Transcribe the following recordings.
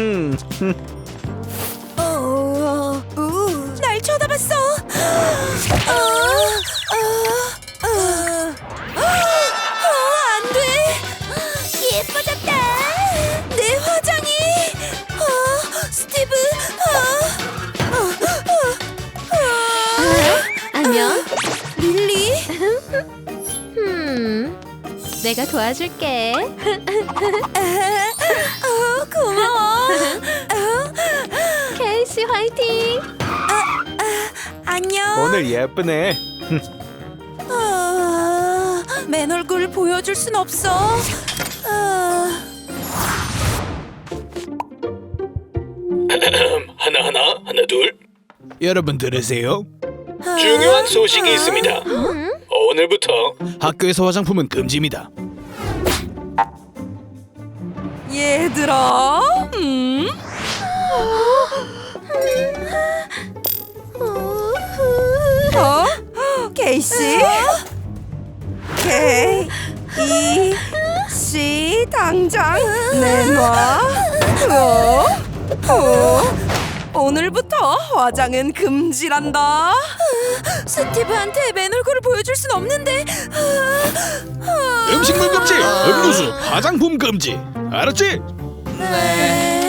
음, 음. 어, 우, 날 쳐다봤어. 어, 어, 어, 어, 안 돼. 예뻐졌다. 내 화장이. 어, 스티브. 어, 어, 어, 어. 안녕. 릴리. 음, 내가 도와줄게. 어, 케이시 화이팅. 안녕. 오늘 예쁘네. 아, 맨 얼굴 보여줄 순 없어. 아, 하나 하나 하나 둘 여러분 들으세요. 아. 중요한 소식이 있습니다. 오늘부터 학교에서 화장품은 금지입니다. 얘들아. 음? 어? 케이씨? 케이 이씨 당장 내놔. 어? 어? 오늘부터 화장은 금지란다. 스티브한테 맨 얼굴을 보여줄 순 없는데. 음식물 금지, 음료수, 화장품 금지. 알았지? 네.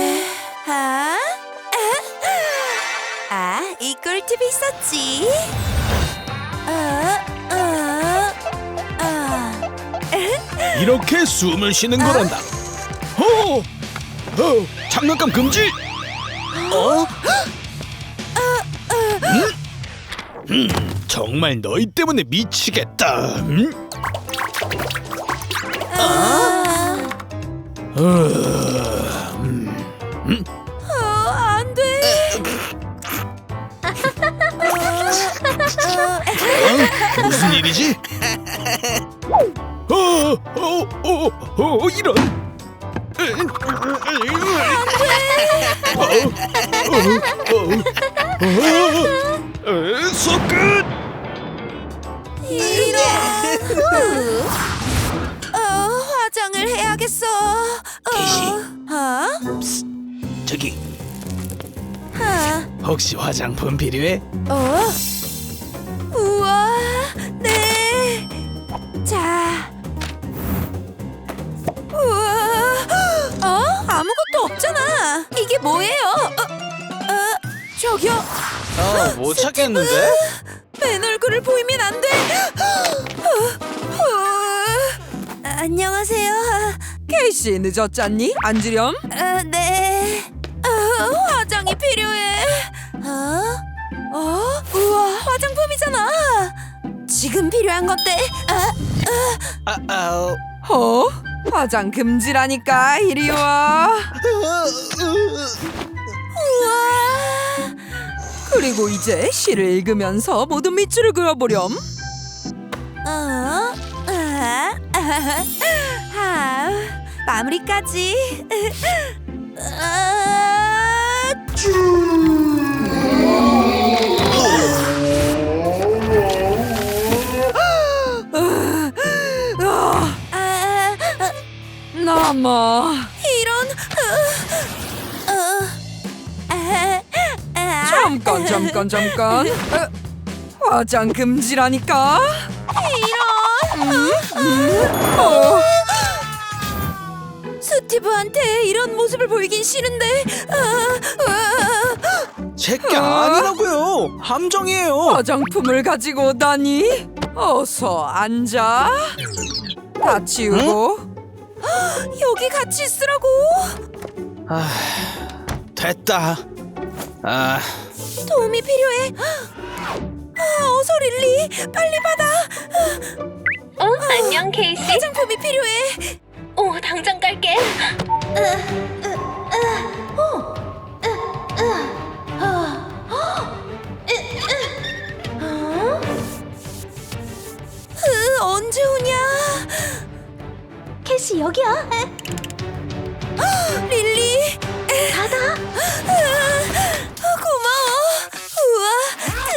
이 꿀팁이 있었지. 아, 아, 아. 이렇게 숨을 쉬는 거란다. 호, 호, 장난감 금지. 어? 음? 음, 정말 너희 때문에 미치겠다. 음? 아. 어, 무슨 일이지? 어, 어, 어, 어, 이런. 어, 수업 끝. 이런. 어, 화장을 해야겠어. 케이시. 어? 어? 저기 아, 혹시 화장품 필요해? 어? 이게 뭐예요? 어, 어, 저기요. 어, 못 찾겠는데? 맨 얼굴을 보이면 안 돼. 어, 어. 안녕하세요. 케이씨 늦었잖니? 앉으렴. 아, 네. 어, 화장이 필요해. 어? 어? 우와 화장품이잖아. 지금 필요한 건데. 아, 아, 아, 어? 화장 금지라니까 이리 와. 우와. 그리고 이제 시를 읽으면서 모든 밑줄을 그어보렴. 어? 아, 아, 아, 마무리까지. 아, 아, 나마 이런. 어, 어, 아, 아, 잠깐 잠깐 잠깐 에, 화장 금지라니까 어. 스티브한테 이런 모습을 보이긴 싫은데. 아, 아, 제게 어? 아니라고요. 함정이에요. 화장품을 가지고 오다니 어서 앉아 다 치우고 여기 같이 있으라고. 아, 됐다. 아, 도움이 필요해. 아, 어서 릴리, 빨리 받아. 어, 안녕 케이시. 화장품이 필요해. 오, 당장 갈게. 으, 케이시 여기야. 릴리. 받아. 아, 고마워. 우와,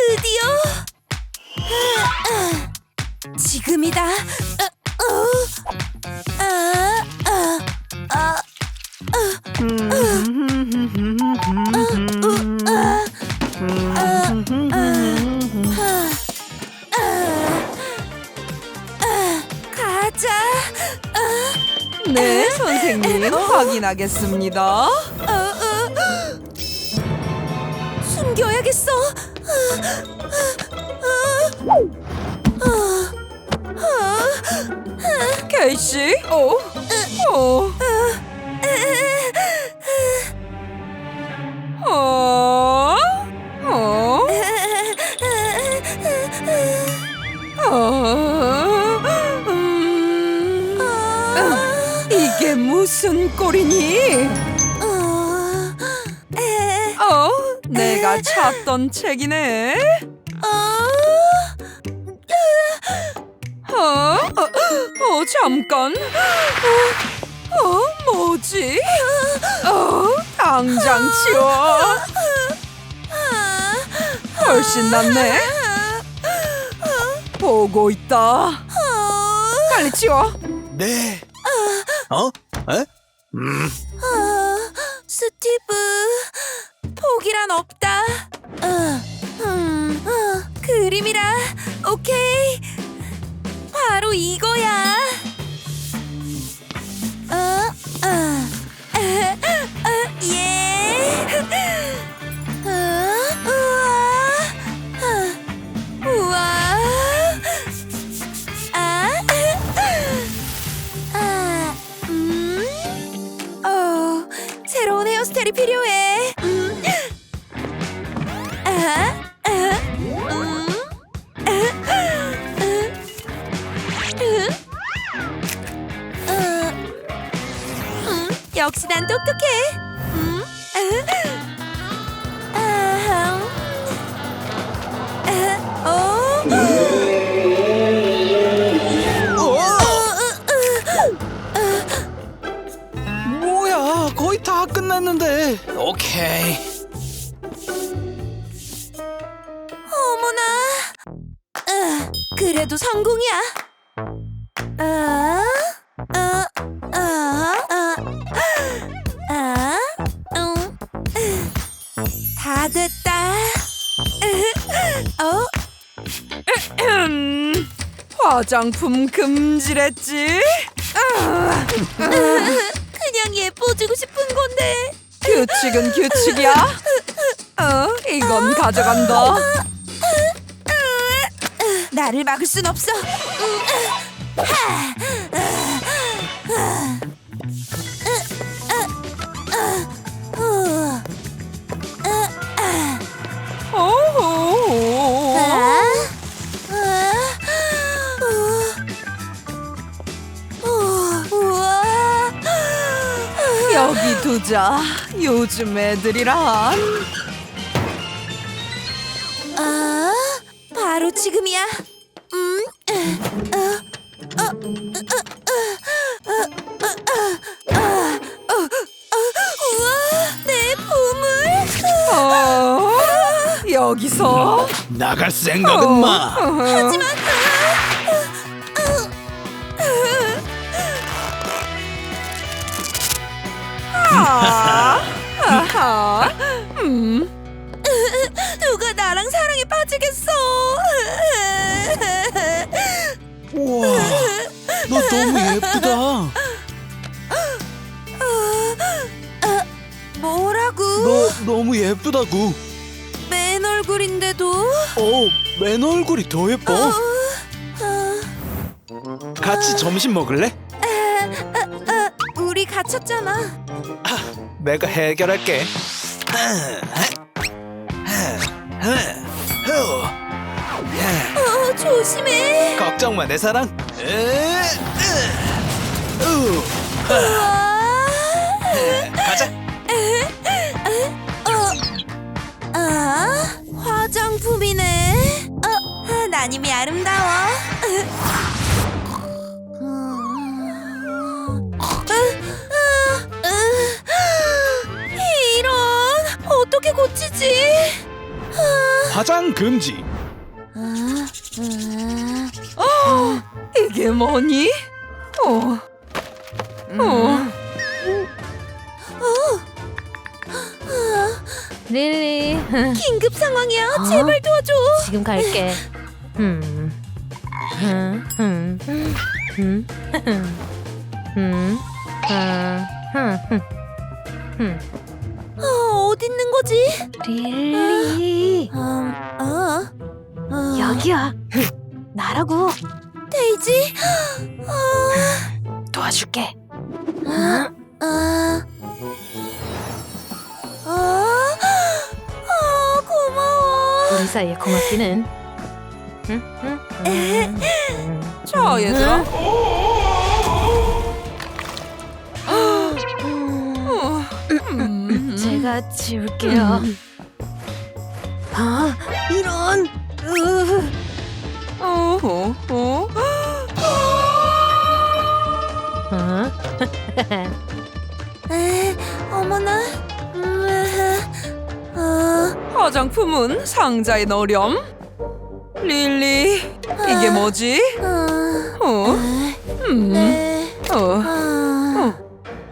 드디어. 지금이다. 선생님 확인하겠습니다. 어, 어. 숨겨야겠어. 케이씨, 어, 어, 어, 이게 무슨 꼴이니? 어, 내가 찾던 책이네. 어, 어, 어 잠깐. 어, 어, 뭐지? 어, 당장 치워. 훨씬 낫네. 보고 있다. 빨리 치워. 네. 어? 에? 음. 아, 스티브, 포기란 없다. 어, 음, 어, 그림이라. 오케이. 바로 이거야. 역시 난 똑똑해. 음. 아, 아, 아, 어? 뭐야? 거의 다 끝났는데. 오케이. 어머나. 아, 그래도 성공이야. 화장품 금지랬지? 아, 그냥 예뻐지고 싶은 건데. 규칙은 규칙이야. 어, 이건 가져간다. 나를 막을 순 없어. 오호. 두자. 요즘 애들이란. 아, 바로 지금이야. 음, 어, 어, 어, 어, 어, 어, 어, 어, 우와, 내 보물. 어, 여기서. 나갈 생각은 마. 하지만 아, 아하. 음, 누가 나랑 사랑에 빠지겠어? 우와. 너 너무 예쁘다. 뭐라고? 너 너무 예쁘다고. 맨 얼굴인데도? 어, 맨 얼굴이 더 예뻐. 어, 같이 점심 먹을래? 어, 우리 갇혔잖아. 내가 해결할게. 어, 조심해. 걱정 마, 내 사랑. 우. 가자. 어, 아, 화장품이네. 어, 아, 난 이미 아름다워. 고치지? 화장 금지. 어, 이게 뭐니? 어, 어, 릴리, 긴급 상황이야. 제발 도와줘. 지금 갈게. 음, 어, 거지? 릴리. 음, 어? 어, 여기야. 나라고. 데이지? 어, 도와줄게. 아, 아, 아, 아, 고마워. 우리 사이에 고맙기는. 자 얘들아. 제가 지울게요 아 이런 으, 어, 어, 어? 에, 어머나. 음, 어, 화장품은 상자에 넣으렴. 릴리, 이게 뭐지? 어, 어, 음, 네. 어, 아,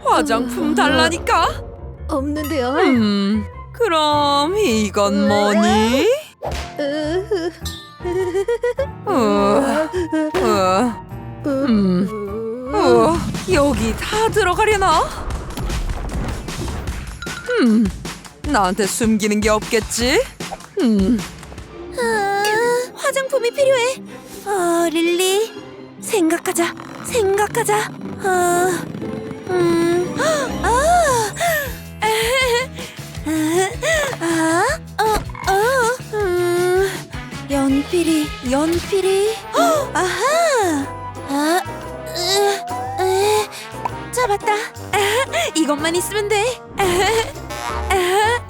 화장품 달라니까. 없는데요 음, 그럼 이건 뭐니? 으, 어, 어, 음, 어, 여기 다 들어가려나? 음, 나한테 숨기는 게 없겠지? 음, 아, 화장품이 필요해. 어, 릴리. 생각하자. 생각하자. 어, 음, 아, 아, 어, 어, 음, 연필이, 연필이. 어, 아하. 아, 잡았다. 아, 이것만 있으면 돼. 아, 아,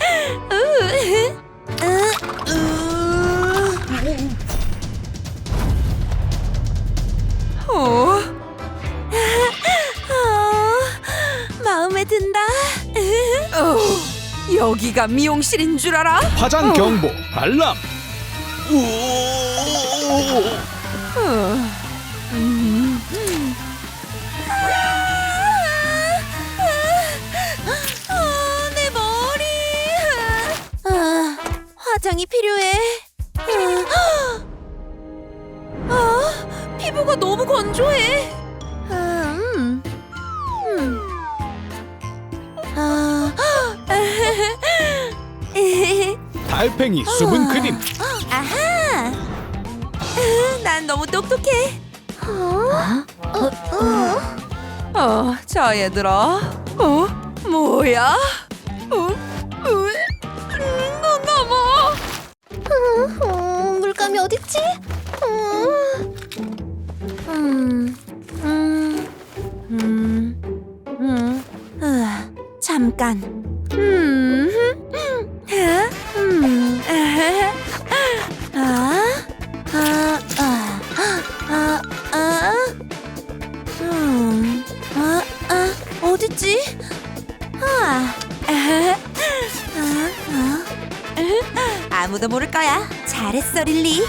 여기가 미용실인 줄 알아? 화장 경보 알람. 우. 어, 음, 아, 내 머리. 아, 화장이 필요해. 아, 아, 피부가 너무 건조해. 달팽이 수분 크림. 아하. 난 너무 똑똑해. 어, 자 얘들아, 어, 뭐야? 어, 어, 음, 넌 넘어. 어, 물감이 어딨지? 음, 음, 음, 음, 잠깐. 어딨지? 아, 아, 아, 아, 아무도 모를 거야. 잘했어, 릴리.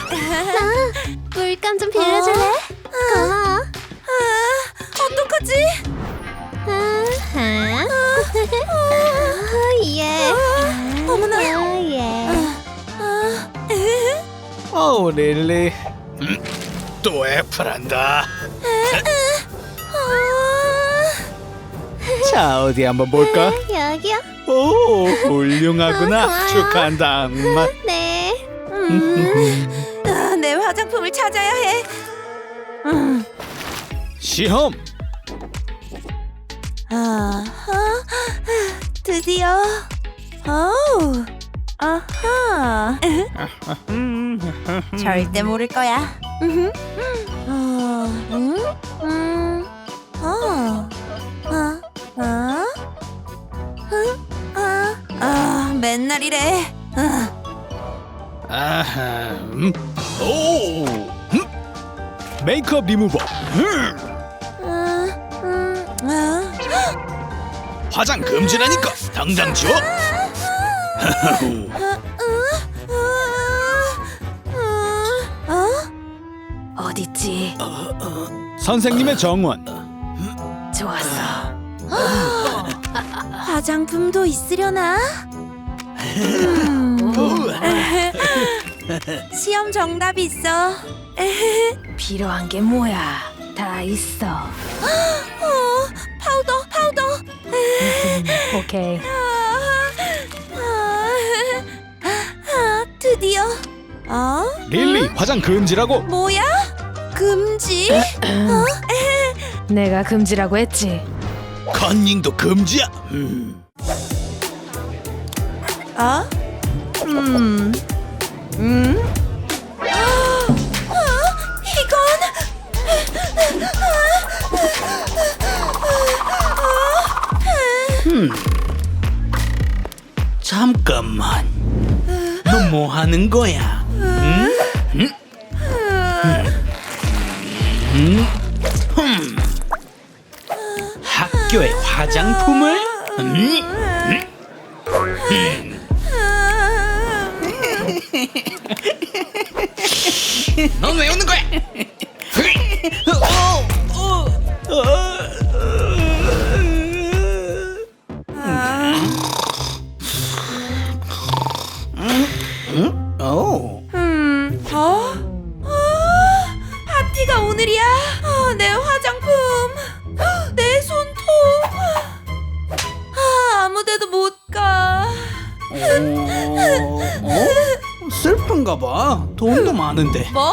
물감 좀 빌려줄래? 고마워 아, 어떡하지? 아하. 예. 어머나. 아, 예. 아, 어 릴리. 음, 또 애플한다. 자 어디 한번 볼까? 여기요. 오 훌륭하구나. 아, 고마워요. 축하한다. 엄마. 네. 음, 아, 내 화장품을 찾아야 해. 음, 시험. 아, 드디어. 오, 아하. 절대 모를 거야. 음, 어, 음, 음, 어, 아, 아, 음, 아, 아, 맨날 이래. 아, 아하. 음. 오. 음. 메이크업 리무버. 음. 음, 음, 아. 화장 금지라니까 당장 지워. 어? 어딨지? 선생님의 정원. 화장품도 있으려나? 음. 시험 정답이 있어. 필요한 게 뭐야? 다 있어. 어, 파우더, 파우더. 오케이. 아, 아, 아, 드디어. 어? 릴리 화장 금지라고. 뭐야? 금지? 내가 금지라고 했지. 컨닝도 금지야. 음. 어? 음. 음? 아, 잠깐만. 너 뭐 하는 거야? 화장품을? 응? 넌왜 웃는 거야?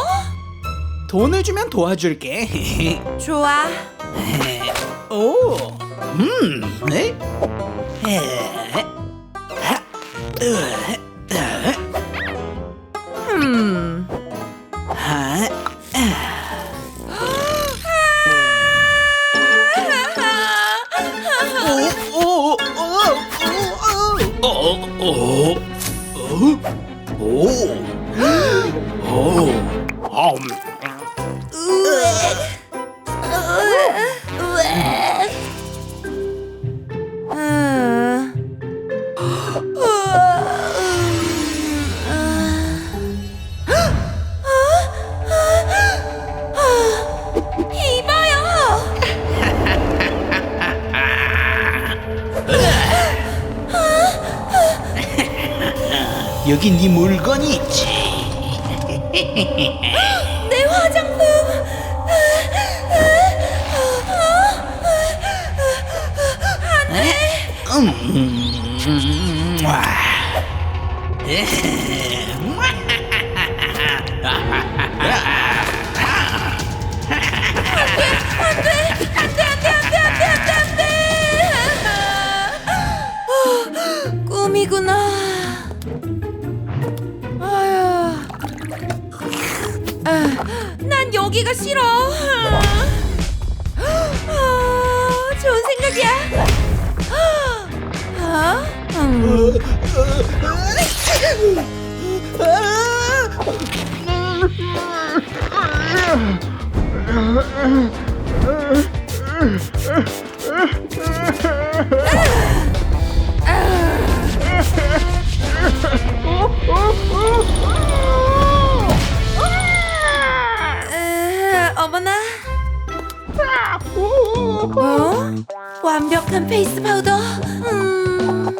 뭐? 돈을 주면 도와줄게. 좋아. 오, 음, 네? 에, 하, 으, 으, 음. 하, 오, 오, 오, 오, 어, 어, 오, 오, 오, 오, 음. 이봐요. 여기 네 물건이 있지. 난 여기가 싫어. 완벽한 페이스 파우더. 음.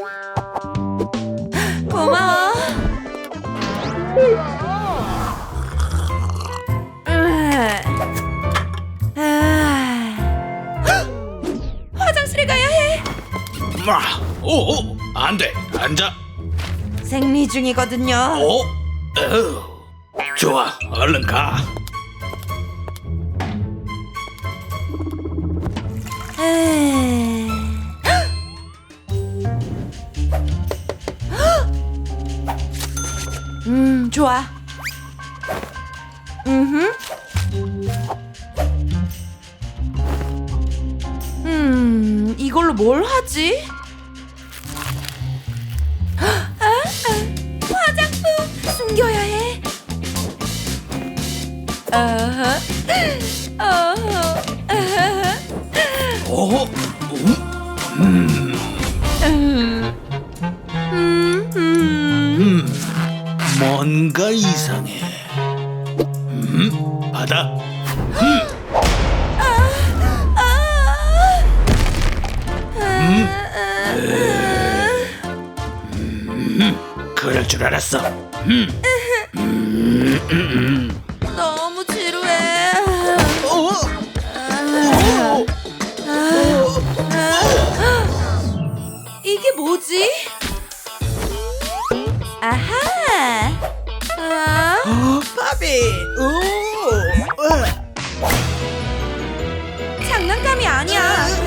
고마워. 으. 아. 헉! 화장실에 가야 해. 마, 오, 오, 안 돼. 앉아. 생리 중이거든요. 어, 어. 좋아, 얼른 가. 좋아. 음. 음, 이걸로 뭘 하지? 뭔가 이상해. 음, 바다. 음? 음? 음? 그럴 줄 알았어. 음? 너무 지루해. 어? 어? 이게 뭐지? 바비. 오. 어. 장난감이 아니야.